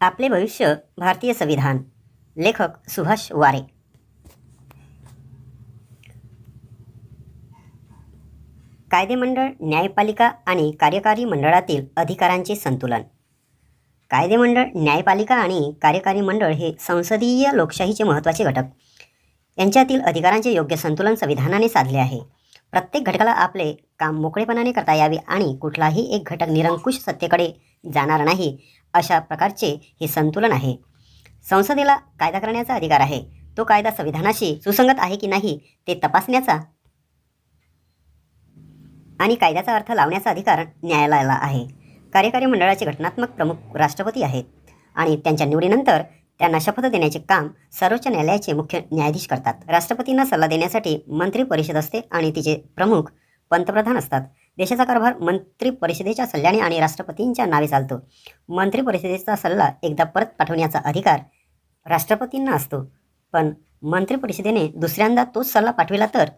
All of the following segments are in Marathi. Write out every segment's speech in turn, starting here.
आपले भविष्य भारतीय संविधान. लेखक सुभाष वारे. कायदेमंडळ न्यायपालिका आणि कार्यकारी मंडळातील अधिकारांचे संतुलन. कायदेमंडळ न्यायपालिका आणि कार्यकारी मंडळ हे संसदीय लोकशाहीचे महत्त्वाचे घटक. यांच्यातील अधिकारांचे योग्य संतुलन संविधानाने साधले आहे. प्रत्येक घटकाला आपले काम मोकळेपणाने करता यावे आणि कुठलाही एक घटक निरंकुश सत्तेकडे जाणार नाही अशा प्रकारचे हे संतुलन आहे. संसदेला कायदा करण्याचा अधिकार आहे. तो कायदा संविधानाशी सुसंगत आहे की नाही ते तपासण्याचा आणि कायद्याचा अर्थ लावण्याचा अधिकार न्यायालयाला आहे. कार्यकारी मंडळाचे घटनात्मक प्रमुख राष्ट्रपती आहेत आणि त्यांच्या निवडीनंतर त्यांना शपथ देण्याचे काम सर्वोच्च न्यायालयाचे मुख्य न्यायाधीश करतात. राष्ट्रपतींना सल्ला देण्यासाठी मंत्री परिषद असते आणि तिचे प्रमुख पंतप्रधान असतात. देशाचा कारभार मंत्री परिषदेच्या सल्ल्याने आणि राष्ट्रपतींच्या नावे चालतो. मंत्री परिषदेचा सल्ला एकदा परत पाठवण्याचा अधिकार राष्ट्रपतींना असतो. पण मंत्री परिषदेने दुसऱ्यांदा तोच सल्ला पाठविला तर?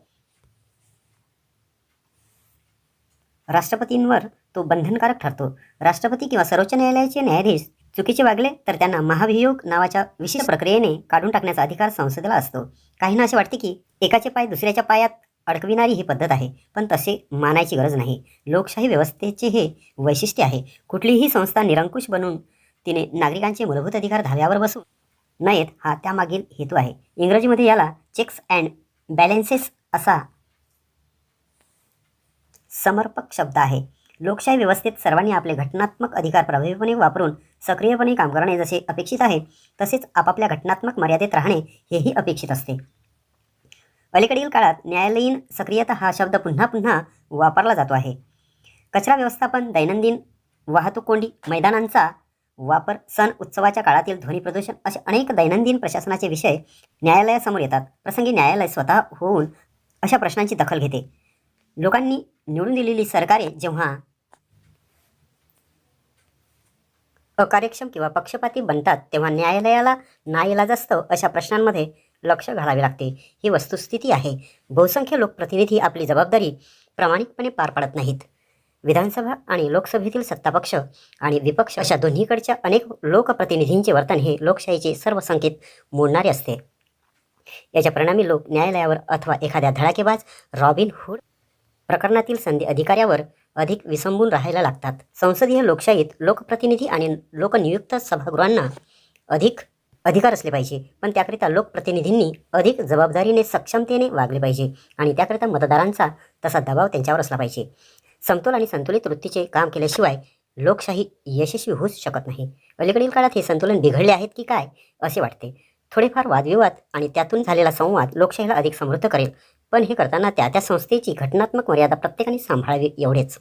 राष्ट्रपतींवर तो बंधनकारक ठरतो. राष्ट्रपती किंवा सर्वोच्च न्यायालयाचे न्यायाधीश चुकीचे वागले तर त्यांना महाभियोग नावाच्या विशेष प्रक्रियेने काढून टाकण्याचा अधिकार संसदेला असतो. काहींना असे वाटते की एकाचे पाय दुसऱ्याच्या पायात अडकविणारी ही पद्धत आहे. पण तसे मानायची गरज नाही. लोकशाही व्यवस्थेचे हे वैशिष्ट्य आहे. कुठलीही संस्था निरंकुश बनून तिने नागरिकांचे मूलभूत अधिकार धाव्यावर बसू नयेत हा त्यामागील हेतू आहे. इंग्रजीमध्ये याला चेक्स अँड बॅलेन्सेस असा समर्पक शब्द आहे. लोकशाही व्यवस्थेत सर्वांनी आपले घटनात्मक अधिकार प्रभावीपणे वापरून सक्रियपणे काम करणे जसे अपेक्षित आहे तसेच आपापल्या घटनात्मक मर्यादेत राहणे हेही अपेक्षित असते. अलीकडील काळात न्यायालयीन सक्रियता हा शब्द पुन्हा पुन्हा वापरला जातो आहे. कचरा व्यवस्थापन दैनंदिन वाहतूक कोंडी मैदानांचा वापर सण उत्सवाच्या काळातील ध्वनी प्रदूषण असे अनेक दैनंदिन प्रशासनाचे विषय न्यायालयासमोर येतात. प्रसंगी न्यायालय स्वतः होऊन अशा प्रश्नांची दखल घेते. लोकांनी निवडून दिलेली सरकारे जेव्हा अकार्यक्षम किंवा पक्षपाती बनतात तेव्हा न्यायालयाला नाईलाज असतं अशा प्रश्नांमध्ये लक्ष घालावे लागते. ही वस्तुस्थिती आहे. बहुसंख्य लोकप्रतिनिधी आपली जबाबदारी प्रामाणिकपणे पार पाडत नाहीत. विधानसभा आणि लोकसभेतील सत्तापक्ष आणि विपक्ष अशा दोन्हीकडच्या अनेक लोकप्रतिनिधींचे वर्तन हे लोकशाहीचे सर्व संकेत मोडणारे असते. याच्या परिणामी लोक न्यायालयावर अथवा एखाद्या धडाकेबाज रॉबिन हुड प्रकरणातील संधी अधिकाऱ्यावर अधिक विसंबून राहायला लागतात. संसदीय लोकशाहीत लोकप्रतिनिधी आणि लोकनियुक्त सभागृहांना अधिक अधिकार असले पाहिजे. पण त्याकरिता लोकप्रतिनिधींनी अधिक जबाबदारीने सक्षमतेने वागले पाहिजे आणि त्याकरिता मतदारांचा तसा दबाव त्यांच्यावर असला पाहिजे. समतोल आणि संतुलित वृत्तीचे काम केल्याशिवाय लोकशाही यशस्वी होऊच शकत नाही. अलीकडील काळात हे संतुलन बिघडले आहेत की काय असे वाटते. थोडेफार वादविवाद आणि त्यातून झालेला संवाद लोकशाहीला अधिक समृद्ध करेल. पण हे करताना त्या त्या संस्थेची घटनात्मक मर्यादा प्रत्येकाने सांभाळावी एवढेच.